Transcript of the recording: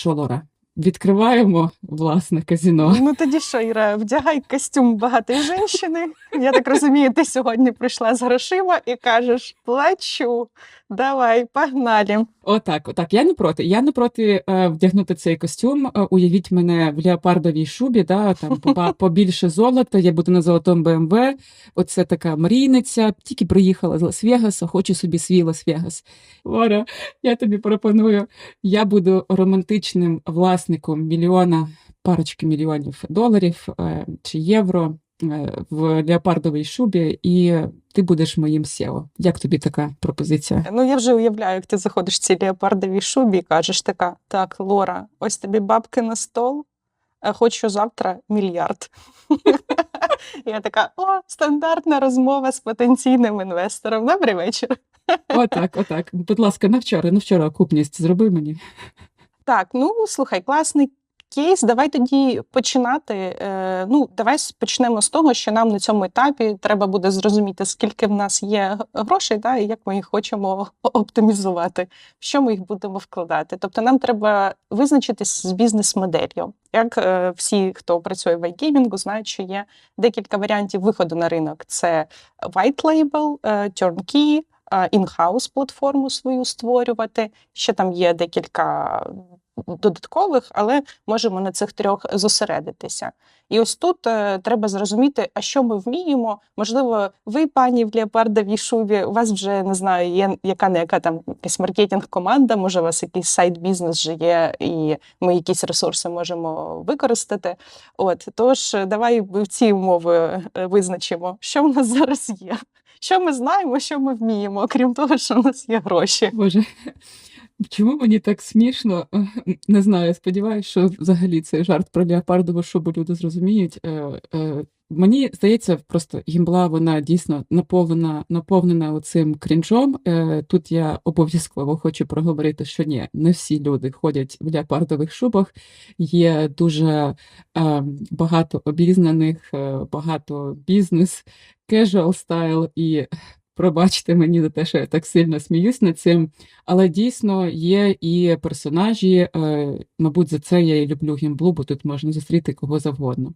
Що, Лора, відкриваємо власне казіно. Ну тоді що, Іра, вдягай костюм багатої жінки. Я так розумію, ти сьогодні прийшла з грошима і кажеш: плачу, давай, погнали. Отак, отак. Я не проти. Я не проти е, вдягнути цей костюм. Е, уявіть мене в леопардовій шубі, да, там побільше золота, я буду на золотому БМВ. Оце така мрійниця. Тільки приїхала з Лас-Вегаса, хочу собі свій Лас-Вегас. Лора, я тобі пропоную. Я буду романтичним власником мільйона, парочки мільйонів доларів е, чи євро е, в леопардовій шубі, і ти будеш моїм SEO. Як тобі така пропозиція? Ну я вже уявляю, як ти заходиш в цій леопардовій шубі і кажеш така: так, Лора, ось тобі бабки на стол. Хочу завтра мільярд. Я така: о, стандартна розмова з потенційним інвестором. Добрий вечір. Отак, отак. Будь ласка, на вчора, на вчора окупність зроби мені. Так, ну слухай, класний кейс. Давай тоді починати. Е, ну, давай почнемо з того, що нам на цьому етапі треба буде зрозуміти, скільки в нас є грошей, да, і як ми їх хочемо оптимізувати, що ми їх будемо вкладати. Тобто нам треба визначитись з бізнес-моделлю. Як е, всі, хто працює в iGaming, знають, що є декілька варіантів виходу на ринок: це white label, е, turnkey, е, in-house платформу свою створювати. Ще там є декілька додаткових, але можемо на цих трьох зосередитися. І ось тут е, треба зрозуміти, а що ми вміємо. Можливо, ви, пані в леопардовій шубі, у вас вже не знаю, є яка не яка там якась маркетинг-команда, може, у вас якийсь сайт-бізнес вже є, і ми якісь ресурси можемо використати. От тож, е, давай в ці умови е, визначимо, що в нас зараз є. Що ми знаємо, що ми вміємо, окрім того, що в нас є гроші. Боже, чому мені так смішно? Не знаю, сподіваюся, що взагалі цей жарт про леопардову шубу люди зрозуміють. Е, е, Мені здається, просто гімбла вона дійсно наповнена, наповнена оцим крінжом. Е, Тут я обов'язково хочу проговорити, що ні, не всі люди ходять в леопардових шубах. Є дуже багато обізнаних, багато бізнес, casual style і пробачте мені за те, що я так сильно сміюсь над цим. Але дійсно є і персонажі. е, Мабуть, за це я і люблю гімблу, бо тут можна зустріти кого завгодно.